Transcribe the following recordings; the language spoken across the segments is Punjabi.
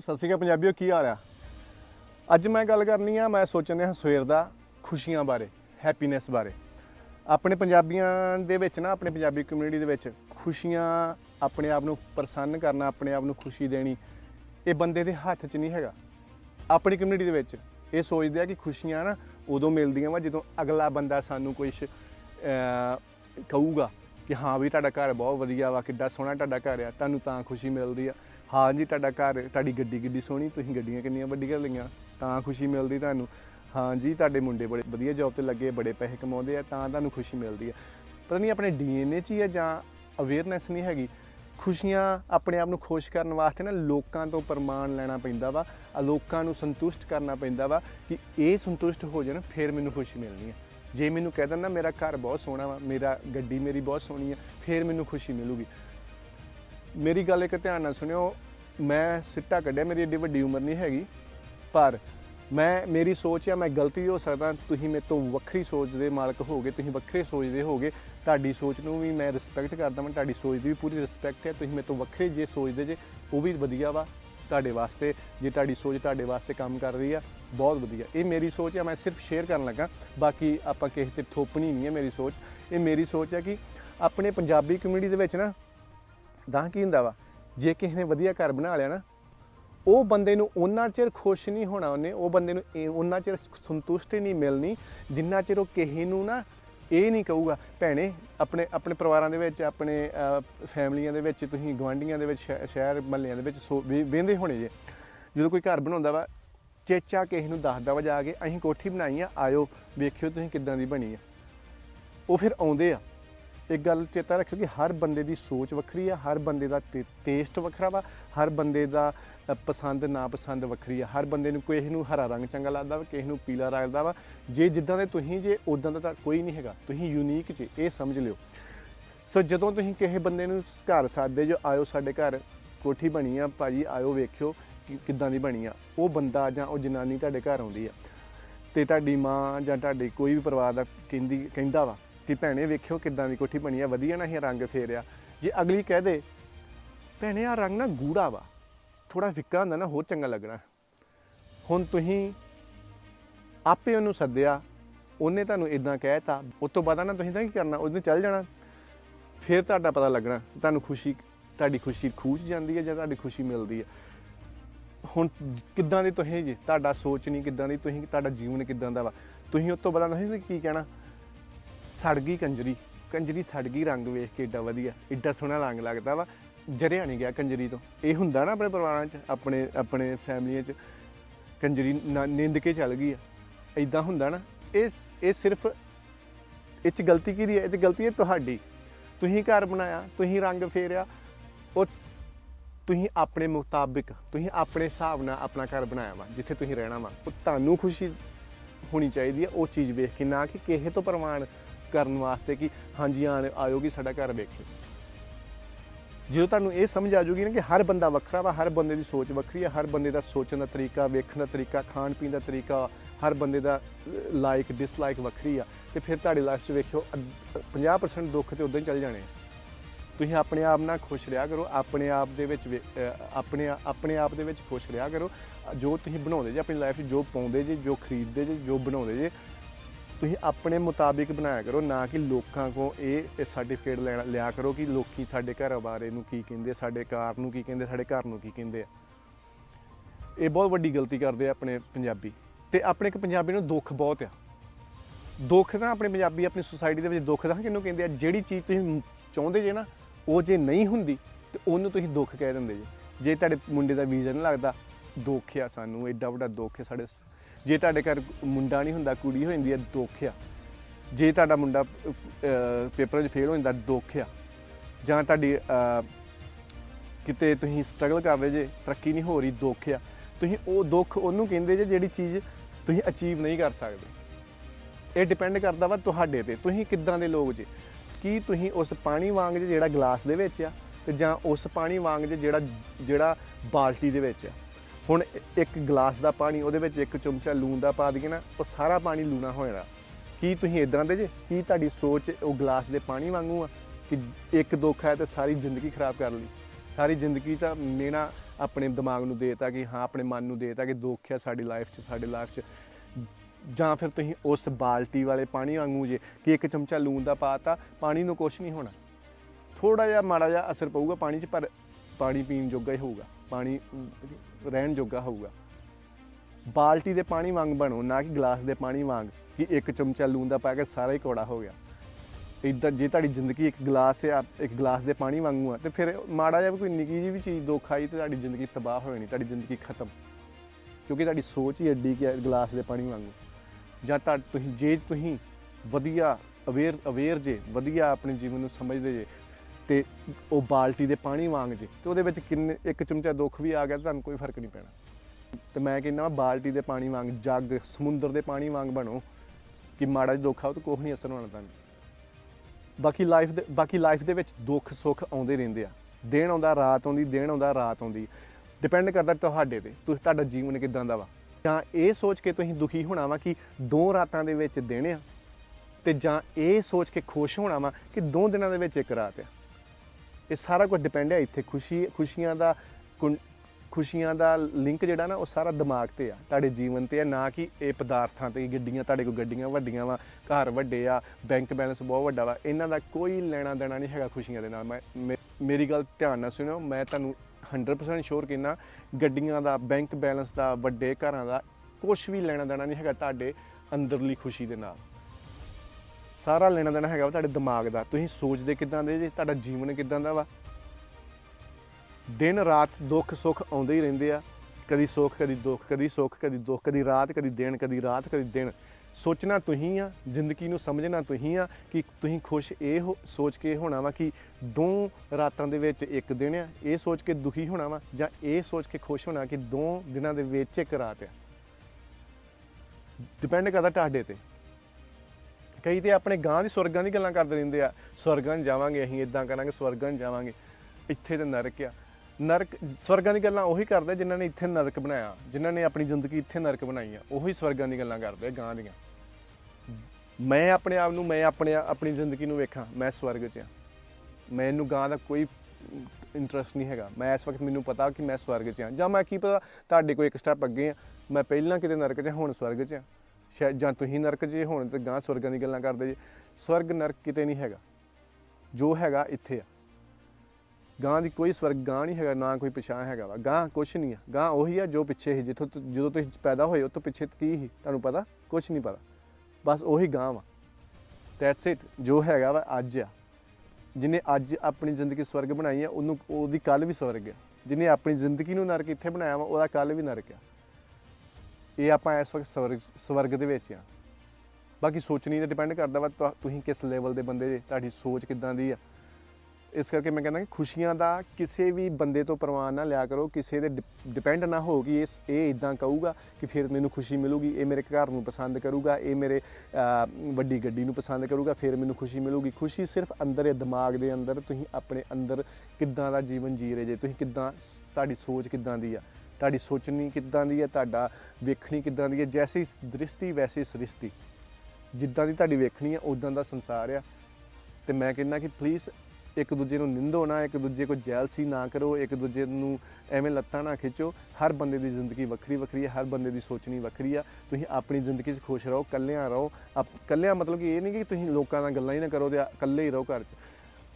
ਸਤਿ ਸ਼੍ਰੀ ਅਕਾਲ ਪੰਜਾਬੀਓ, ਕੀ ਹਾਲ ਆ? ਅੱਜ ਮੈਂ ਗੱਲ ਕਰਨੀ ਆ, ਮੈਂ ਸੋਚਣ ਹਾਂ ਸਵੇਰ ਦਾ ਖੁਸ਼ੀਆਂ ਬਾਰੇ ਹੈਪੀਨੈਸ ਬਾਰੇ। ਆਪਣੇ ਪੰਜਾਬੀਆਂ ਦੇ ਵਿੱਚ ਨਾ, ਆਪਣੇ ਪੰਜਾਬੀ ਕਮਿਊਨਿਟੀ ਦੇ ਵਿੱਚ ਖੁਸ਼ੀਆਂ ਆਪਣੇ ਆਪ ਨੂੰ ਪ੍ਰਸੰਨ ਕਰਨਾ, ਆਪਣੇ ਆਪ ਨੂੰ ਖੁਸ਼ੀ ਦੇਣੀ, ਇਹ ਬੰਦੇ ਦੇ ਹੱਥ 'ਚ ਨਹੀਂ ਹੈਗਾ। ਆਪਣੀ ਕਮਿਊਨਿਟੀ ਦੇ ਵਿੱਚ ਇਹ ਸੋਚਦੇ ਆ ਕਿ ਖੁਸ਼ੀਆਂ ਨਾ ਉਦੋਂ ਮਿਲਦੀਆਂ ਵਾ ਜਦੋਂ ਅਗਲਾ ਬੰਦਾ ਸਾਨੂੰ ਕੁਝ ਕਹੂਗਾ ਕਿ ਹਾਂ ਵੀ ਤੁਹਾਡਾ ਘਰ ਬਹੁਤ ਵਧੀਆ ਵਾ, ਕਿੱਡਾ ਸੋਹਣਾ ਤੁਹਾਡਾ ਘਰ ਆ, ਤੁਹਾਨੂੰ ਤਾਂ ਖੁਸ਼ੀ ਮਿਲਦੀ ਆ। ਹਾਂ ਜੀ, ਤੁਹਾਡਾ ਘਰ, ਤੁਹਾਡੀ ਗੱਡੀ ਕਿੱਡੀ ਸੋਹਣੀ, ਤੁਸੀਂ ਗੱਡੀਆਂ ਕਿੰਨੀਆਂ ਵੱਡੀਆਂ ਲਈਆਂ, ਤਾਂ ਖੁਸ਼ੀ ਮਿਲਦੀ ਤੁਹਾਨੂੰ। ਹਾਂ ਜੀ, ਤੁਹਾਡੇ ਮੁੰਡੇ ਬੜੇ ਵਧੀਆ ਜੌਬ ਤੇ ਲੱਗੇ, ਬੜੇ ਪੈਸੇ ਕਮਾਉਂਦੇ ਆ, ਤਾਂ ਤੁਹਾਨੂੰ ਖੁਸ਼ੀ ਮਿਲਦੀ ਆ। ਪਤਾ ਨਹੀਂ ਆਪਣੇ ਡੀਐਨਏ 'ਚ ਹੀ ਆ ਜਾਂ ਅਵੇਅਰਨੈਸ ਨਹੀਂ ਹੈਗੀ। ਖੁਸ਼ੀਆਂ ਆਪਣੇ ਆਪ ਨੂੰ ਖੁਸ਼ ਕਰਨ ਵਾਸਤੇ ਨਾ ਲੋਕਾਂ ਤੋਂ ਪ੍ਰਮਾਣ ਲੈਣਾ ਪੈਂਦਾ ਵਾ ਲੋਕਾਂ ਨੂੰ ਸੰਤੁਸ਼ਟ ਕਰਨਾ ਪੈਂਦਾ ਵਾ ਕਿ ਇਹ ਸੰਤੁਸ਼ਟ ਹੋ ਜਾਣ, ਫਿਰ ਮੈਨੂੰ ਖੁਸ਼ੀ ਮਿਲਣੀ ਹੈ ਜੇ ਮੈਨੂੰ ਕਹਿ ਦੇਣ ਨਾ ਮੇਰਾ ਘਰ ਬਹੁਤ ਸੋਹਣਾ ਵਾ, ਮੇਰਾ ਗੱਡੀ ਮੇਰੀ ਬਹੁਤ ਸੋਹਣੀ ਹੈ ਫਿਰ ਮੈਨੂੰ ਖੁਸ਼ੀ ਮਿਲੂਗੀ। ਮੇਰੀ ਗੱਲ ਇੱਕ ਧਿਆਨ ਨਾਲ ਸੁਣਿਓ, ਮੈਂ ਸਿੱਟਾ ਕੱਢਿਆ, ਮੇਰੀ ਏਡੀ ਵੱਡੀ ਉਮਰ ਨਹੀਂ ਹੈਗੀ, ਪਰ ਮੈਂ, ਮੇਰੀ ਸੋਚ ਆ ਮੈਂ ਗਲਤੀ ਹੋ ਸਕਦਾ, ਤੁਸੀਂ ਮੇਰੇ ਤੋਂ ਵੱਖਰੀ ਸੋਚ ਦੇ ਮਾਲਕ ਹੋਗੇ, ਤੁਸੀਂ ਵੱਖਰੇ ਸੋਚਦੇ ਹੋਗੇ, ਤੁਹਾਡੀ ਸੋਚ ਨੂੰ ਵੀ ਮੈਂ ਰਿਸਪੈਕਟ ਕਰਦਾ ਮੈਂ ਤੁਹਾਡੀ ਸੋਚ ਦੀ ਵੀ ਪੂਰੀ ਰਿਸਪੈਕਟ ਹੈ, ਤੁਸੀਂ ਮੇਰੇ ਤੋਂ ਵੱਖਰੇ ਜੇ ਸੋਚਦੇ ਜੇ, ਉਹ ਵੀ ਵਧੀਆ ਵਾ, ਤੁਹਾਡੇ ਵਾਸਤੇ, ਜੇ ਤੁਹਾਡੀ ਸੋਚ ਤੁਹਾਡੇ ਵਾਸਤੇ ਕੰਮ ਕਰ ਰਹੀ ਆ, ਬਹੁਤ ਵਧੀਆ। ਇਹ ਮੇਰੀ ਸੋਚ ਆ, ਮੈਂ ਸਿਰਫ ਸ਼ੇਅਰ ਕਰਨ ਲੱਗਾ, ਬਾਕੀ ਆਪਾਂ ਕਿਸੇ ਤੇ ਥੋਪਣੀ ਨਹੀਂ ਹੈ ਮੇਰੀ ਸੋਚ। ਇਹ ਮੇਰੀ ਸੋਚ ਹੈ ਕਿ ਆਪਣੇ ਪੰਜਾਬੀ ਕਮਿਊਨਿਟੀ ਦੇ ਵਿੱਚ ਨਾ ਤਾਂ ਕੀ ਹੁੰਦਾ ਵਾ? ਜੇ ਕਿਸੇ ਨੇ ਵਧੀਆ ਘਰ ਬਣਾ ਲਿਆ ਨਾ, ਉਹ ਬੰਦੇ ਨੂੰ ਉਹਨਾਂ ਚਿਰ ਖੁਸ਼ ਨਹੀਂ ਹੋਣਾ ਉਹਨੇ, ਉਹ ਬੰਦੇ ਨੂੰ ਇਹ- ਉਹਨਾਂ ਚਿਰ ਸੰਤੁਸ਼ਟੀ ਨਹੀਂ ਮਿਲਣੀ, ਜਿੰਨਾ ਚਿਰ ਉਹ ਕਿਸੇ ਨੂੰ ਨਾ ਇਹ ਨਹੀਂ ਕਹੂਗਾ, ਭੈਣੇ, ਆਪਣੇ ਆਪਣੇ ਪਰਿਵਾਰਾਂ ਦੇ ਵਿੱਚ, ਆਪਣੇ ਫੈਮਲੀਆਂ ਦੇ ਵਿੱਚ, ਤੁਸੀਂ ਗਵਾਂਢੀਆਂ ਦੇ ਵਿੱਚ, ਸ਼ਹਿ- ਸ਼ਹਿਰ ਮਹੱਲਿਆਂ ਦੇ ਵਿੱਚ ਵੇਂਦੇ ਹੋਣੇ ਜੇ। ਜਦੋਂ ਕੋਈ ਘਰ ਬਣਾਉਂਦਾ ਵਾ, ਚੇਚਾ ਕਿਸੇ ਨੂੰ ਦੱਸਦਾ ਵਾ ਜਾ ਕੇ, ਅਸੀਂ ਕੋਠੀ ਬਣਾਈ ਆ, ਆਇਓ, ਵੇਖਿਓ ਤੁਸੀਂ ਕਿੱਦਾਂ ਦੀ ਬਣੀ ਆ। ਉਹ ਫਿਰ ਆਉਂਦੇ ਆ। ਇੱਕ ਗੱਲ ਚੇਤਾ ਰੱਖਿਓ ਕਿ ਹਰ ਬੰਦੇ ਦੀ ਸੋਚ ਵੱਖਰੀ ਆ, ਹਰ ਬੰਦੇ ਦਾ ਟੇ- ਟੇਸਟ ਵੱਖਰਾ ਵਾ, ਹਰ ਬੰਦੇ ਦਾ ਪਸੰਦ ਨਾ ਪਸੰਦ ਵੱਖਰੀ ਆ। ਹਰ ਬੰਦੇ ਨੂੰ ਕਿਸੇ ਨੂੰ ਹਰਾ ਰੰਗ ਚੰਗਾ ਲੱਗਦਾ ਵਾ, ਕਿਸੇ ਨੂੰ ਪੀਲਾ ਲੱਗਦਾ ਵਾ। ਜੇ ਜਿੱਦਾਂ ਦੇ ਤੁਸੀਂ, ਜੇ ਉਦਾਂ ਦਾ ਤਾਂ ਕੋਈ ਨਹੀਂ ਹੈਗਾ। ਤੁਸੀਂ ਯੂਨੀਕ ਜੇ, ਇਹ ਸਮਝ ਲਿਓ। ਸੋ ਜਦੋਂ ਤੁਸੀਂ ਕਿਸੇ ਬੰਦੇ ਨੂੰ ਘਰ ਸਾਦੇ ਜੋ ਆਇਓ ਸਾਡੇ ਘਰ, ਕੋਠੀ ਬਣੀ ਆ, ਭਾਜੀ ਆਇਓ ਵੇਖਿਓ ਕਿ ਕਿੱਦਾਂ ਦੀ ਬਣੀ ਆ। ਉਹ ਬੰਦਾ ਜਾਂ ਉਹ ਜਨਾਨੀ ਤੁਹਾਡੇ ਘਰ ਆਉਂਦੀ ਆ ਤੇ ਤੁਹਾਡੀ ਮਾਂ ਜਾਂ ਤੁਹਾਡੇ ਕੋਈ ਵੀ ਪਰਿਵਾਰ ਦਾ ਕਹਿੰਦੀ, ਕਹਿੰਦਾ ਵਾ ਕਿ ਭੈਣੇ ਵੇਖਿਓ ਕਿੱਦਾਂ ਦੀ ਕੋਠੀ ਬਣੀ ਆ, ਵਧੀਆ ਨਾ ਇਹ ਰੰਗ ਫੇਰਿਆ। ਜੇ ਅਗਲੀ ਕਹਿ ਦੇ, ਭੈਣੇ ਆ ਰੰਗ ਨਾ ਗੂੜਾ ਵਾ ਥੋੜਾ ਫਿੱਕਾ ਹੁੰਦਾ ਨਾ, ਹੋਰ ਚੰਗਾ ਲੱਗਣਾ। ਹੁਣ ਤੁਸੀਂ ਆਪੇ ਉਹਨੂੰ ਸੱਦਿਆ, ਉਹਨੇ ਤੁਹਾਨੂੰ ਇਦਾਂ ਕਹਿਤਾ, ਉਸ ਤੋਂ ਬਾਅਦ ਨਾ ਤੁਸੀਂ ਤਾਂ ਕੀ ਕਰਨਾ ਉਹਨੇ ਚੱਲ ਜਾਣਾ। ਫਿਰ ਤੁਹਾਡਾ ਪਤਾ ਲੱਗਣਾ, ਤੁਹਾਨੂੰ ਖੁਸ਼ੀ, ਤੁਹਾਡੀ ਖੁਸ਼ੀ ਖੂਜ ਜਾਂਦੀ ਹੈ ਜਾਂ ਤੁਹਾਡੀ ਖੁਸ਼ੀ ਮਿਲਦੀ ਹੈ ਹੁਣ ਕਿੱਦਾਂ ਦੇ ਤੁਸੀਂ ਜੀ ਤੁਹਾਡਾ ਸੋਚ ਨਹੀਂ, ਕਿੱਦਾਂ ਦੀ ਤੁਸੀਂ, ਤੁਹਾਡਾ ਜੀਵਨ ਕਿੱਦਾਂ ਦਾ ਵਾ। ਤੁਸੀਂ ਉਸ ਤੋਂ ਬਾਅਦ ਤੁਸੀਂ ਕੀ ਕਹਿਣਾ? ਸੜ ਗਈ ਕੰਜਰੀ। ਕੰਜਰੀ ਸੜ ਗਈ, ਰੰਗ ਵੇਖ ਕੇ ਏਡਾ ਵਧੀਆ। ਏਡਾ ਸੋਹਣਾ ਰੰਗ ਲੱਗਦਾ ਵਾ। ਜਰਿਆ ਨਹੀਂ ਗਿਆ ਕੰਜਰੀ ਤੋਂ। ਇਹ ਹੁੰਦਾ ਨਾ ਆਪਣੇ ਪਰਿਵਾਰਾਂ 'ਚ, ਆਪਣੇ ਆਪਣੇ ਫੈਮਲੀਆਂ 'ਚ। ਕੰਜਰੀ ਨਾ- ਨਿੰਦ ਕੇ ਚੱਲ ਗਈ ਆ। ਏਦਾਂ ਹੁੰਦਾ ਨਾ। ਇਹ ਇਹ ਸਿਰਫ, ਇਹ 'ਚ ਗਲਤੀ ਕਿਹਦੀ ਹੈ ਇਹ 'ਚ ਗਲਤੀ ਹੈ ਤੁਹਾਡੀ। ਤੁਸੀਂ ਘਰ ਬਣਾਇਆ, ਤੁਸੀਂ ਰੰਗ ਫੇਰਿਆ। ਉਹ ਤੁਸੀਂ ਆਪਣੇ ਮੁਤਾਬਿਕ, ਤੁਸੀਂ ਆਪਣੇ ਹਿਸਾਬ ਨਾਲ ਆਪਣਾ ਘਰ ਬਣਾਇਆ ਵਾ, ਜਿੱਥੇ ਤੁਸੀਂ ਰਹਿਣਾ ਵਾ। ਉਹ ਤੁਹਾਨੂੰ ਖੁਸ਼ੀ ਹੋਣੀ ਚਾਹੀਦੀ ਹੈ ਉਹ ਚੀਜ਼ ਵੇਖ ਕੇ, ਨਾ ਕਿ ਕਿਸੇ ਤੋਂ ਪ੍ਰਮਾਣ ਕਰਨ ਵਾਸਤੇ ਕਿ ਹਾਂਜੀ ਆਣ ਆਇਓਗੀ ਸਾਡਾ ਘਰ ਵੇਖੋ। ਜਦੋਂ ਤੁਹਾਨੂੰ ਇਹ ਸਮਝ ਆ ਜੂਗੀ ਨਾ ਕਿ ਹਰ ਬੰਦਾ ਵੱਖਰਾ ਵਾ, ਹਰ ਬੰਦੇ ਦੀ ਸੋਚ ਵੱਖਰੀ ਹੈ ਹਰ ਬੰਦੇ ਦਾ ਸੋਚਣ ਦਾ ਤਰੀਕਾ, ਵੇਖਣ ਦਾ ਤਰੀਕਾ, ਖਾਣ ਪੀਣ ਦਾ ਤਰੀਕਾ, ਹਰ ਬੰਦੇ ਦਾ ਲਾਈਕ ਡਿਸਲਾਈਕ ਵੱਖਰੀ ਆ, ਤੇ ਫਿਰ ਤੁਹਾਡੀ ਲਾਈਫ 'ਚ ਵੇਖਿਓ ਅੱਧ- 50% ਦੁੱਖ ਤੇ ਉਦਾਂ ਹੀ ਚੱਲ ਜਾਣੇ ਆ। ਤੁਸੀਂ ਆਪਣੇ ਆਪ ਨਾਲ ਖੁਸ਼ ਰਿਹਾ ਕਰੋ, ਆਪਣੇ ਆਪ ਦੇ ਵਿੱਚ ਆਪਣੇ ਆਪਣੇ ਆਪ ਦੇ ਵਿੱਚ ਖੁਸ਼ ਰਿਹਾ ਕਰੋ। ਜੋ ਤੁਸੀਂ ਬਣਾਉਂਦੇ ਜੇ, ਆਪਣੀ ਲਾਈਫ 'ਚ ਜੋ ਪਾਉਂਦੇ ਜੇ, ਜੋ ਖਰੀਦਦੇ ਜੇ, ਜੋ ਬਣਾਉਂਦੇ ਜੇ ਤੁਸੀਂ ਆਪਣੇ ਮੁਤਾਬਿਕ ਬਣਾਇਆ ਕਰੋ, ਨਾ ਕਿ ਲੋਕਾਂ ਕੋ ਇਹ ਸਰਟੀਫਿਕੇਟ ਲੈਣਾ ਲਿਆ ਕਰੋ ਕਿ ਲੋਕੀ ਸਾਡੇ ਘਰ ਬਾਰੇ ਨੂੰ ਕੀ ਕਹਿੰਦੇ, ਸਾਡੇ ਕਾਰ ਨੂੰ ਕੀ ਕਹਿੰਦੇ, ਸਾਡੇ ਘਰ ਨੂੰ ਕੀ ਕਹਿੰਦੇ ਆ। ਇਹ ਬਹੁਤ ਵੱਡੀ ਗਲਤੀ ਕਰਦੇ ਆ ਆਪਣੇ ਪੰਜਾਬੀ। ਤੇ ਆਪਣੇ ਇੱਕ ਪੰਜਾਬੀ ਨੂੰ ਦੁੱਖ ਬਹੁਤ ਆ। ਦੁੱਖ ਨਾ ਆਪਣੇ ਪੰਜਾਬੀ, ਆਪਣੀ ਸੁਸਾਇਟੀ ਦੇ ਵਿੱਚ ਦੁੱਖ ਦਾ ਕਿਹਨੂੰ ਕਹਿੰਦੇ ਆ, ਜਿਹੜੀ ਚੀਜ਼ ਤੁਸੀਂ ਚਾਹੁੰਦੇ ਜੇ ਨਾ, ਉਹ ਜੇ ਨਹੀਂ ਹੁੰਦੀ, ਤੇ ਉਹਨੂੰ ਤੁਸੀਂ ਦੁੱਖ ਕਹਿ ਦਿੰਦੇ ਜੇ। ਜੇ ਤੁਹਾਡੇ ਮੁੰਡੇ ਦਾ ਵੀਜ਼ਾ ਨਹੀਂ ਲੱਗਦਾ, ਦੁੱਖ ਆ ਸਾਨੂੰ ਐਡਾ ਵੱਡਾ ਦੁੱਖ ਹੈ ਸਾਡੇ ਜੇ ਤੁਹਾਡੇ ਘਰ ਮੁੰਡਾ ਨਹੀਂ ਹੁੰਦਾ, ਕੁੜੀ ਹੋ ਜਾਂਦੀ ਹੈ, ਦੁੱਖ ਆ। ਜੇ ਤੁਹਾਡਾ ਮੁੰਡਾ ਪੇਪਰਾਂ 'ਚ ਫੇਲ ਹੋ ਜਾਂਦਾ, ਦੁੱਖ ਆ। ਜਾਂ ਤੁਹਾਡੀ ਕਿਤੇ ਤੁਸੀਂ ਸਟਰਗਲ ਕਰ ਰਹੇ ਜੇ, ਤਰੱਕੀ ਨਹੀਂ ਹੋ ਰਹੀ, ਦੁੱਖ ਆ। ਤੁਸੀਂ ਉਹ ਦੁੱਖ ਉਹਨੂੰ ਕਹਿੰਦੇ ਜੇ ਜਿਹੜੀ ਚੀਜ਼ ਤੁਸੀਂ ਅਚੀਵ ਨਹੀਂ ਕਰ ਸਕਦੇ। ਇਹ ਡਿਪੈਂਡ ਕਰਦਾ ਵਾ ਤੁਹਾਡੇ ਤੇ। ਤੁਸੀਂ ਕਿੱਦਾਂ ਦੇ ਲੋਕ ਜੇ? ਕੀ ਤੁਸੀਂ ਉਸ ਪਾਣੀ ਵਾਂਗ ਜੇ ਜਿਹੜਾ ਗਲਾਸ ਦੇ ਵਿੱਚ ਆ, ਤੇ ਜਾਂ ਉਸ ਪਾਣੀ ਵਾਂਗ ਜੇ ਜਿਹੜਾ ਜਿਹੜਾ ਬਾਲਟੀ ਦੇ ਵਿੱਚ ਆ? ਹੁਣ ਇੱਕ ਗਲਾਸ ਦਾ ਪਾਣੀ, ਉਹਦੇ ਵਿੱਚ ਇੱਕ ਚਮਚਾ ਲੂਣ ਦਾ ਪਾ ਦਈਏ ਨਾ, ਉਹ ਸਾਰਾ ਪਾਣੀ ਲੂਣਾ ਹੋ ਜਾਣਾ ਕੀ ਤੁਸੀਂ ਇਦਾਂ ਦੇ ਜੇ? ਕੀ ਤੁਹਾਡੀ ਸੋਚ ਉਹ ਗਲਾਸ ਦੇ ਪਾਣੀ ਵਾਂਗੂ ਆ ਕਿ ਇੱਕ ਦੁੱਖ ਹੈ ਤੇ ਸਾਰੀ ਜ਼ਿੰਦਗੀ ਖਰਾਬ ਕਰ ਲਈ? ਸਾਰੀ ਜ਼ਿੰਦਗੀ ਤਾਂ ਮੇਣਾ ਆਪਣੇ ਦਿਮਾਗ ਨੂੰ ਦੇਤਾ ਕਿ ਹਾਂ, ਆਪਣੇ ਮਨ ਨੂੰ ਦੇਤਾ ਕਿ ਦੁੱਖ ਹੈ ਸਾਡੀ ਲਾਈਫ 'ਚ, ਸਾਡੇ ਲਾਈਫ 'ਚ। ਜਾਂ ਫਿਰ ਤੁਸੀਂ ਉਸ ਬਾਲਟੀ ਵਾਲੇ ਪਾਣੀ ਵਾਂਗੂ ਜੇ ਕਿ ਇੱਕ ਚਮਚਾ ਲੂਣ ਦਾ ਪਾਤਾ ਪਾਣੀ ਨੂੰ ਕੁਛ ਨਹੀਂ ਹੋਣਾ। ਥੋੜਾ ਜਿਹਾ ਮਾੜਾ ਜਿਹਾ ਅਸਰ ਪਊਗਾ ਪਾਣੀ 'ਚ, ਪਰ ਪਾਣੀ ਪੀਣ ਜੋਗਾ ਹੀ ਹੋਊਗਾ, ਪਾਣੀ ਰਹਿਣ ਜੋਗਾ ਹੋਊਗਾ। ਬਾਲਟੀ ਦੇ ਪਾਣੀ ਵਾਂਗ ਬਣੋ, ਨਾ ਕਿ ਗਲਾਸ ਦੇ ਪਾਣੀ ਵਾਂਗ, ਕਿ ਇੱਕ ਚਮਚਾ ਲੂਣ ਦਾ ਪਾ ਕੇ ਸਾਰਾ ਹੀ ਕੌੜਾ ਹੋ ਗਿਆ। ਇਦਾਂ ਜੇ ਤੁਹਾਡੀ ਜ਼ਿੰਦਗੀ ਇੱਕ ਗਲਾਸ ਆ, ਇੱਕ ਗਲਾਸ ਦੇ ਪਾਣੀ ਵਾਂਗੂ ਆ, ਤੇ ਫਿਰ ਮਾੜਾ ਜਿਹਾ ਵੀ ਕੋਈ ਨਿੱਕੀ ਜਿਹੀ ਵੀ ਚੀਜ਼ ਦੁੱਖ ਆਈ ਤੇ ਤੁਹਾਡੀ ਜ਼ਿੰਦਗੀ ਤਬਾਹ ਹੋ ਜਾਣੀ, ਤੁਹਾਡੀ ਜ਼ਿੰਦਗੀ ਖਤਮ। ਕਿਉਂਕਿ ਤੁਹਾਡੀ ਸੋਚ ਹੀ ਐਡੀ ਕਿ ਹੈ ਗਲਾਸ ਦੇ ਪਾਣੀ ਵਾਂਗੂ। ਜਾਂ ਤਾਂ ਤੁਸੀਂ, ਜੇ ਤੁਸੀਂ ਵਧੀਆ, ਅਵੇਅਰ ਅਵੇਅਰ ਜੇ, ਵਧੀਆ ਆਪਣੇ ਜੀਵਨ ਨੂੰ ਸਮਝਦੇ ਜੇ ਤੇ ਉਹ ਬਾਲਟੀ ਦੇ ਪਾਣੀ ਵਾਂਗ ਜੇ, ਤੇ ਉਹਦੇ ਵਿੱਚ ਕਿੰਨੇ, ਇੱਕ ਚਮਚਾ ਦੁੱਖ ਵੀ ਆ ਗਿਆ ਤੁਹਾਨੂੰ ਕੋਈ ਫ਼ਰਕ ਨਹੀਂ ਪੈਣਾ। ਤੇ ਮੈਂ ਕਹਿੰਦਾ ਵਾਂ, ਬਾਲਟੀ ਦੇ ਪਾਣੀ ਵਾਂਗ ਜੱਗ, ਸਮੁੰਦਰ ਦੇ ਪਾਣੀ ਵਾਂਗ ਬਣੋ, ਕਿ ਮਾੜਾ ਜਿਹਾ ਦੁੱਖ ਆਉ ਤਾਂ ਕੁਛ ਨਹੀਂ ਅਸਰ ਹੋਣਾ ਤੁਹਾਨੂੰ। ਬਾਕੀ ਲਾਈਫ ਦੇ, ਬਾਕੀ ਲਾਈਫ ਦੇ ਵਿੱਚ ਦੁੱਖ, ਸੁੱਖ ਆਉਂਦੇ ਰਹਿੰਦੇ ਆ। ਦਿਨ ਆਉਂਦਾ, ਰਾਤ ਆਉਂਦੀ, ਦਿਨ ਆਉਂਦਾ, ਰਾਤ ਆਉਂਦੀ। ਡਿਪੈਂਡ ਕਰਦਾ ਤੁਹਾਡੇ ਤੇ, ਤੁਸੀਂ, ਤੁਹਾਡਾ ਜੀਵਨ ਕਿਦਾਂ ਦਾ ਵਾ। ਜਾਂ ਇਹ ਸੋਚ ਕੇ ਤੁਸੀਂ ਦੁਖੀ ਹੋਣਾ ਵਾ ਕਿ ਦੋ ਰਾਤਾਂ ਦੇ ਵਿੱਚ ਦਿਨ ਆ, ਤੇ ਜਾਂ ਇਹ ਸੋਚ ਕੇ ਖੁਸ਼ ਹੋਣਾ ਵਾ ਕਿ ਦੋ ਦਿਨਾਂ ਦੇ ਵਿੱਚ ਇੱਕ ਰਾਤ ਆ। ਇਹ ਸਾਰਾ ਕੁਝ ਡਿਪੈਂਡ ਹੈ ਇੱਥੇ। ਖੁਸ਼ੀ, ਖੁਸ਼ੀਆਂ ਦਾ ਕੁੰ- ਖੁਸ਼ੀਆਂ ਦਾ ਲਿੰਕ ਜਿਹੜਾ ਨਾ, ਉਹ ਸਾਰਾ ਦਿਮਾਗ ਤੇ ਆ। ਤੁਹਾਡੇ ਜੀਵਨ ਤੇ ਆ, ਨਾ ਕਿ ਇਹ ਪਦਾਰਥਾਂ ਤੇ ਗੱਡੀਆਂ, ਤੁਹਾਡੇ ਕੋਲ ਗੱਡੀਆਂ ਵੱਡੀਆਂ ਵਾ, ਘਰ ਵੱਡੇ ਆ ਬੈਂਕ ਬੈਲੈਂਸ ਬਹੁਤ ਵੱਡਾ ਵਾ। ਇਹਨਾਂ ਦਾ ਕੋਈ ਲੈਣਾ ਦੇਣਾ ਨਹੀਂ ਹੈਗਾ ਖੁਸ਼ੀਆਂ ਦੇ ਨਾਲ। ਮੈਂ, ਮੇ- ਮੇਰੀ ਗੱਲ ਧਿਆਨ ਨਾਲ ਸੁਣਿਓ। ਮੈਂ ਤੁਹਾਨੂੰ 100% ਸ਼ੋਰ ਕਿੰਨਾ ਗੱਡੀਆਂ ਦਾ ਬੈਂਕ ਬੈਲੈਂਸ ਦਾ, ਵੱਡੇ ਘਰਾਂ ਦਾ ਕੁਝ ਵੀ ਲੈਣਾ ਦੇਣਾ ਨਹੀਂ ਹੈਗਾ ਤੁਹਾਡੇ ਅੰਦਰਲੀ ਖੁਸ਼ੀ ਦੇ ਨਾਲ। ਸਾਰਾ ਲੈਣਾ ਦੇਣਾ ਹੈਗਾ ਵਾ ਤੁਹਾਡੇ ਦਿਮਾਗ ਦਾ। ਤੁਸੀਂ ਸੋਚਦੇ ਕਿਦਾਂ ਦੇ ਜੇ? ਤੁਹਾਡਾ ਜੀਵਨ ਕਿਦਾਂ ਦਾ ਵਾ? ਦਿਨ ਰਾਤ ਦੁੱਖ ਸੁੱਖ ਆਉਂਦੇ ਹੀ ਰਹਿੰਦੇ ਆ। ਕਦੀ ਸੁੱਖ, ਕਦੀ ਦੁੱਖ, ਕਦੀ ਸੁੱਖ, ਕਦੀ ਦੁੱਖ, ਕਦੀ ਰਾਤ, ਕਦੀ ਦਿਨ, ਕਦੀ ਰਾਤ, ਕਦੀ ਦਿਨ। ਸੋਚਣਾ ਤੁਸੀਂ ਆ, ਜ਼ਿੰਦਗੀ ਨੂੰ ਸਮਝਣਾ ਤੁਸੀਂ ਆ ਕਿ ਤੁਸੀਂ ਖੁਸ਼ ਇਹ ਹੋ- ਸੋਚ ਕੇ ਹੋਣਾ ਵਾ ਕਿ ਦੋ ਰਾਤਾਂ ਦੇ ਵਿੱਚ ਇੱਕ ਦਿਨ ਆ। ਇਹ ਸੋਚ ਕੇ ਦੁਖੀ ਹੋਣਾ ਵਾ ਜਾਂ ਇਹ ਸੋਚ ਕੇ ਖੁਸ਼ ਹੋਣਾ ਕਿ ਦੋ ਦਿਨਾਂ ਦੇ ਵਿੱਚ ਇੱਕ ਰਾਤ ਆ। ਡਿਪੈਂਡ ਕਰਦਾ ਤੁਹਾਡੇ ਤੇ। ਕਈ ਤੇ ਆਪਣੇ ਗਾਂ ਦੀ ਸਵਰਗਾਂ ਦੀ ਗੱਲਾਂ ਕਰਦੇ ਰਹਿੰਦੇ ਆ। ਸਵਰਗਾਂ 'ਚ ਜਾਵਾਂਗੇ, ਅਸੀਂ ਇਦਾਂ ਕਰਾਂਗੇ, ਸਵਰਗਾਂ 'ਚ ਜਾਵਾਂਗੇ। ਇੱਥੇ ਤੇ ਨਰਕ ਆ। ਨਰਕ, ਸਵਰਗਾਂ ਦੀ ਗੱਲਾਂ ਉਹੀ ਕਰਦੇ ਜਿਨ੍ਹਾਂ ਨੇ ਇੱਥੇ ਨਰਕ ਬਣਾਇਆ। ਜਿਨ੍ਹਾਂ ਨੇ ਆਪਣੀ ਜ਼ਿੰਦਗੀ ਇੱਥੇ ਨਰਕ ਬਣਾਈ ਆ। ਉਹੀ ਸਵਰਗਾਂ ਦੀ ਗੱਲਾਂ ਕਰਦੇ ਆ, ਗਾਂ ਦੀਆਂ। ਮੈਂ ਆਪਣੇ ਆਪ ਨੂੰ, ਮੈਂ ਆਪਣੇ ਆਪਣੀ ਜ਼ਿੰਦਗੀ ਨੂੰ ਵੇਖਾਂ, ਮੈਂ ਸਵਰਗ 'ਚ ਆ। ਮੈਨੂੰ ਗਾਂ ਦਾ ਕੋਈ ਇੰਟਰਸਟ ਨਹੀਂ ਹੈਗਾ। ਮੈਂ ਇਸ ਵਕਤ ਮੈਨੂੰ ਪਤਾ ਕਿ ਮੈਂ ਸਵਰਗ 'ਚ ਆ। ਜਾਂ ਮੈਂ ਕੀ ਪਤਾ, ਤੁਹਾਡੇ ਕੋਈ ਇੱਕ ਸਟੈਪ ਅੱਗੇ ਆ। ਮੈਂ ਪਹਿਲਾਂ ਕਿਤੇ ਨਰਕ 'ਚ ਹੁਣ ਸਵਰਗ 'ਚ ਆ। ਸ਼ਾਇਦ ਜਾਂ ਤੁਸੀਂ ਨਰਕ 'ਚ ਹੋਣ ਤੇ ਗਾਂ ਸਵਰਗਾਂ ਦੀ ਗੱਲਾਂ ਕਰਦੇ ਜੇ। ਸਵਰਗ ਨਰਕ ਕਿਤੇ ਨਹੀਂ ਹੈਗਾ। ਜੋ ਹੈਗਾ ਇੱਥੇ ਆ। ਗਾਂ ਦੀ ਕੋਈ ਸਵਰਗ ਗਾਂ ਨਹੀਂ ਹੈਗਾ, ਨਾ ਕੋਈ ਪਛਾਣ ਹੈਗਾ ਵਾ। ਗਾਂ ਕੁਛ ਨਹੀਂ ਆ। ਗਾਂ ਉਹੀ ਆ ਜੋ ਪਿੱਛੇ ਸੀ, ਜਿੱਥੋਂ ਜਦੋਂ ਤੁਸੀਂ ਪੈਦਾ ਹੋਏ ਉਹ ਤੋਂ ਪਿੱਛੇ ਕੀ ਸੀ? ਤੁਹਾਨੂੰ ਪਤਾ? ਕੁਛ ਨਹੀਂ ਪਤਾ। ਬਸ ਉਹੀ ਗਾਂ ਵਾ। ਦੈਟਸ ਇਟ ਜੋ ਹੈਗਾ ਵਾ, ਅੱਜ ਆ। ਜਿਹਨੇ ਅੱਜ ਆਪਣੀ ਜ਼ਿੰਦਗੀ ਸਵਰਗ ਬਣਾਈ ਆ, ਉਹਨੂੰ, ਉਹਦੀ ਕੱਲ ਵੀ ਸਵਰਗ ਆ। ਜਿਹਨੇ ਆਪਣੀ ਜ਼ਿੰਦਗੀ ਨੂੰ ਨਰਕ ਇੱਥੇ ਬਣਾਇਆ ਵਾ, ਉਹਦਾ ਕੱਲ ਵੀ ਨਰਕ ਆ। ਇਹ ਆਪਾਂ ਇਸ ਵਕਤ ਸਵਰਗ ਸਵਰਗ ਦੇ ਵਿੱਚ ਆ। ਬਾਕੀ ਸੋਚਣੀ ਤੇ ਡਿਪੈਂਡ ਕਰਦਾ ਵਾ ਤੁਹਾ- ਤੁਸੀਂ ਕਿਸ ਲੈਵਲ ਦੇ ਬੰਦੇ ਜੇ, ਤੁਹਾਡੀ ਸੋਚ ਕਿੱਦਾਂ ਦੀ ਆ। ਇਸ ਕਰਕੇ ਮੈਂ ਕਹਿੰਦਾ ਕਿ ਖੁਸ਼ੀਆਂ ਦਾ ਕਿਸੇ ਵੀ ਬੰਦੇ ਤੋਂ ਪ੍ਰਵਾਨ ਨਾ ਲਿਆ ਕਰੋ, ਕਿਸੇ ਦੇ ਡਿਪੈਂਡ ਨਾ ਹੋ ਕਿ ਇਸ ਇਹ ਇਦਾਂ ਕਹੂਗਾ ਕਿ ਫਿਰ ਮੈਨੂੰ ਖੁਸ਼ੀ ਮਿਲੂਗੀ, ਇਹ ਮੇਰੇ ਘਰ ਨੂੰ ਪਸੰਦ ਕਰੂਗਾ, ਇਹ ਮੇਰੇ ਵੱਡੀ ਗੱਡੀ ਨੂੰ ਪਸੰਦ ਕਰੂਗਾ, ਫਿਰ ਮੈਨੂੰ ਖੁਸ਼ੀ ਮਿਲੂਗੀ। ਖੁਸ਼ੀ ਸਿਰਫ ਅੰਦਰ ਹੈ ਦਿਮਾਗ ਦੇ ਅੰਦਰ, ਤੁਸੀਂ ਆਪਣੇ ਅੰਦਰ ਕਿੱਦਾਂ ਦਾ ਜੀਵਨ ਜੀ ਰਹੇ ਜੇ, ਤੁਸੀਂ ਕਿੱਦਾਂ ਤੁਹਾਡੀ ਸੋਚ ਕਿੱਦਾਂ ਦੀ ਆ। ਤੁਹਾਡੀ ਸੋਚਣੀ ਕਿੱਦਾਂ ਦੀ ਹੈ, ਤੁਹਾਡਾ ਵੇਖਣੀ ਕਿੱਦਾਂ ਦੀ ਹੈ, ਜੈਸੀ ਦ੍ਰਿਸ਼ਟੀ ਵੈਸੀ ਸ੍ਰਿਸ਼ਟੀ। ਜਿੱਦਾਂ ਦੀ ਤੁਹਾਡੀ ਵੇਖਣੀ ਆ ਉਦਾਂ ਦਾ ਸੰਸਾਰ ਆ। ਤੇ ਮੈਂ ਕਹਿੰਦਾ ਕਿ ਪਲੀਜ਼ ਇੱਕ ਦੂਜੇ ਨੂੰ ਨਿੰਦੋ ਨਾ, ਇੱਕ ਦੂਜੇ ਕੋ ਜੈਲਸੀ ਨਾ ਕਰੋ, ਇੱਕ ਦੂਜੇ ਨੂੰ ਐਵੇਂ ਲੱਤਾਂ ਨਾ ਖਿੱਚੋ। ਹਰ ਬੰਦੇ ਦੀ ਜ਼ਿੰਦਗੀ ਵੱਖਰੀ ਵੱਖਰੀ ਹੈ, ਹਰ ਬੰਦੇ ਦੀ ਸੋਚਣੀ ਵੱਖਰੀ ਆ। ਤੁਸੀਂ ਆਪਣੀ ਜ਼ਿੰਦਗੀ 'ਚ ਖੁਸ਼ ਰਹੋ ਕੱਲਿਆਂ ਰਹੋ। ਆਪ- ਕੱਲਿਆਂ ਮਤਲਬ ਕਿ ਇਹ ਨਹੀਂ ਕਿ ਤੁਸੀਂ ਲੋਕਾਂ ਨਾਲ ਗੱਲਾਂ ਹੀ ਨਾ ਕਰੋ ਤੇ ਇਕੱਲੇ ਹੀ ਰਹੋ ਘਰ 'ਚ।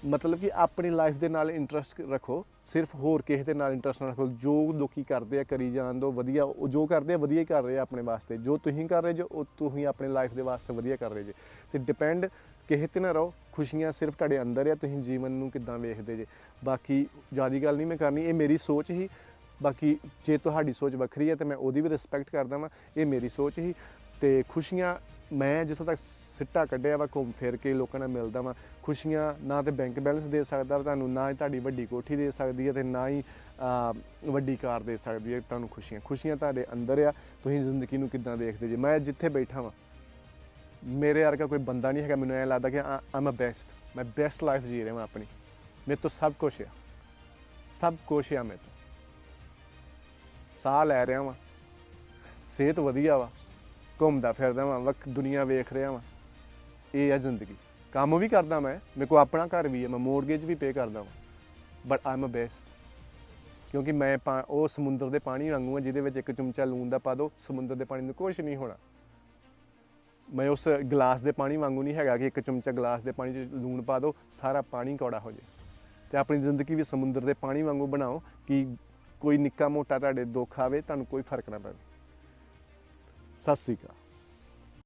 ਮਤਲਬ ਕਿ ਆਪਣੀ ਲਾਈਫ ਦੇ ਨਾਲ ਇੰਟਰਸਟ ਰੱਖੋ, ਸਿਰਫ ਹੋਰ ਕਿਸੇ ਦੇ ਨਾਲ ਇੰਟਰਸਟ ਨਾ ਰੱਖੋ। ਜੋ ਲੋਕੀ ਕਰਦੇ ਆ, ਕਰੀ ਜਾਣ ਦੋ, ਵਧੀਆ, ਉਹ ਜੋ ਕਰਦੇ ਆ, ਵਧੀਆ ਹੀ ਕਰ ਰਹੇ ਆ ਆਪਣੇ ਵਾਸਤੇ। ਜੋ ਤੁਸੀਂ ਕਰ ਰਹੇ ਜੋ, ਉਹ ਤੁਸੀਂ ਆਪਣੀ ਲਾਈਫ ਦੇ ਵਾਸਤੇ ਵਧੀਆ ਕਰ ਰਹੇ ਜੇ। ਤੇ ਡਿਪੈਂਡ ਕਿਸੇ ਤੇ ਨਾ ਰਹੋ, ਖੁਸ਼ੀਆਂ ਸਿਰਫ ਤੁਹਾਡੇ ਅੰਦਰ ਆ, ਤੁਸੀਂ ਜੀਵਨ ਨੂੰ ਕਿੱਦਾਂ ਵੇਖਦੇ ਜੇ। ਬਾਕੀ ਜਿਆਦੀ ਗੱਲ ਨਹੀਂ ਮੈਂ ਕਰਨੀ, ਇਹ ਮੇਰੀ ਸੋਚ ਹੀ। ਬਾਕੀ ਜੇ ਤੁਹਾਡੀ ਸੋਚ ਵੱਖਰੀ ਹੈ ਤੇ ਮੈਂ ਉਹਦੀ ਵੀ ਰਿਸਪੈਕਟ ਕਰਦਾ ਵਾਂ, ਇਹ ਮੇਰੀ ਸੋਚ ਹੀ। ਤੇ ਖੁਸ਼ੀਆਂ ਮੈਂ ਜਿੱਥੋਂ ਤੱਕ ਸਿੱਟਾ ਕੱਢਿਆ ਵਾ, ਘੁੰਮ ਫਿਰ ਕੇ ਲੋਕਾਂ ਨਾਲ ਮਿਲਦਾ ਵਾ। ਖੁਸ਼ੀਆਂ ਨਾ ਤੇ ਬੈਂਕ ਬੈਲੈਂਸ ਦੇ ਸਕਦਾ ਵਾ, ਤੁਹਾਨੂੰ ਨਾ ਹੀ ਤੁਹਾਡੀ ਵੱਡੀ ਕੋਠੀ ਦੇ ਸਕਦੀ ਹੈ ਤੇ ਨਾ ਹੀ ਵੱਡੀ ਕਾਰ ਦੇ ਸਕਦੀ ਹੈ ਤੁਹਾਨੂੰ ਖੁਸ਼ੀਆਂ। ਖੁਸ਼ੀਆਂ ਤੁਹਾਡੇ ਅੰਦਰ ਆ, ਤੁਸੀਂ ਜ਼ਿੰਦਗੀ ਨੂੰ ਕਿੱਦਾਂ ਦੇਖਦੇ ਜੇ? ਮੈਂ ਜਿੱਥੇ ਬੈਠਾ ਵਾਂ, ਮੇਰੇ ਵਰਗਾ ਕੋਈ ਬੰਦਾ ਨਹੀਂ ਹੈਗਾ, ਮੈਨੂੰ ਐਂ ਲੱਗਦਾ ਕਿ ਆਮ ਅ ਬੈਸਟ ਮੈਂ ਬੈਸਟ ਲਾਈਫ ਜੀ ਰਿਹਾ ਹਾਂ ਆਪਣੀ। ਮੇਰੇ ਤੋਂ ਸਭ ਕੁਝ ਆ। ਸਭ ਕੁਝ ਆ ਮੇਰੇ ਤੋਂ। ਸਾਹ ਲੈ ਰਿਹਾ ਵਾਂ। ਸਿਹਤ ਵਧੀਆ ਵਾ। ਘੁੰਮਦਾ ਫਿਰਦਾ ਵਾਂ, ਵਕ ਦੁਨੀਆ ਵੇਖ ਰਿਹਾ ਵਾਂ। ਇਹ ਆ ਜ਼ਿੰਦਗੀ। ਕੰਮ ਵੀ ਕਰਦਾ ਮੈਂ, ਮੇਰੇ ਕੋਲ ਆਪਣਾ ਘਰ ਵੀ ਹੈ, ਮੈਂ ਮੋਰਗੇਜ ਵੀ ਪੇ ਕਰਦਾ ਵਾਂ। ਬਟ ਆਮ ਅ ਬੈਸਟ ਕਿਉਂਕਿ ਮੈਂ ਪਾ- ਉਹ ਸਮੁੰਦਰ ਦੇ ਪਾਣੀ ਵਾਂਗੂ ਆ, ਜਿਹਦੇ ਵਿੱਚ ਇੱਕ ਚਮਚਾ ਲੂਣ ਦਾ ਪਾ ਦਿਓ ਸਮੁੰਦਰ ਦੇ ਪਾਣੀ ਨੂੰ ਕੁਝ ਨਹੀਂ ਹੋਣਾ। ਮੈਂ ਉਸ ਗਲਾਸ ਦੇ ਪਾਣੀ ਵਾਂਗੂ ਨਹੀਂ ਹੈਗਾ ਕਿ ਇੱਕ ਚਮਚਾ ਗਲਾਸ ਦੇ ਪਾਣੀ 'ਚ ਲੂਣ ਪਾ ਦਿਓ ਸਾਰਾ ਪਾਣੀ ਕੌੜਾ ਹੋ ਜਾਏ ਤੇ ਆਪਣੀ ਜ਼ਿੰਦਗੀ ਵੀ ਸਮੁੰਦਰ ਦੇ ਪਾਣੀ ਵਾਂਗੂ ਬਣਾਓ, ਕਿ ਕੋਈ ਨਿੱਕਾ ਮੋਟਾ ਤੁਹਾਡੇ ਦੁੱਖ ਆਵੇ, ਤੁਹਾਨੂੰ ਕੋਈ ਫ਼ਰਕ ਨਾ ਪਵੇ। ਸਤਿ ਸ੍ਰੀ ਅਕਾਲ।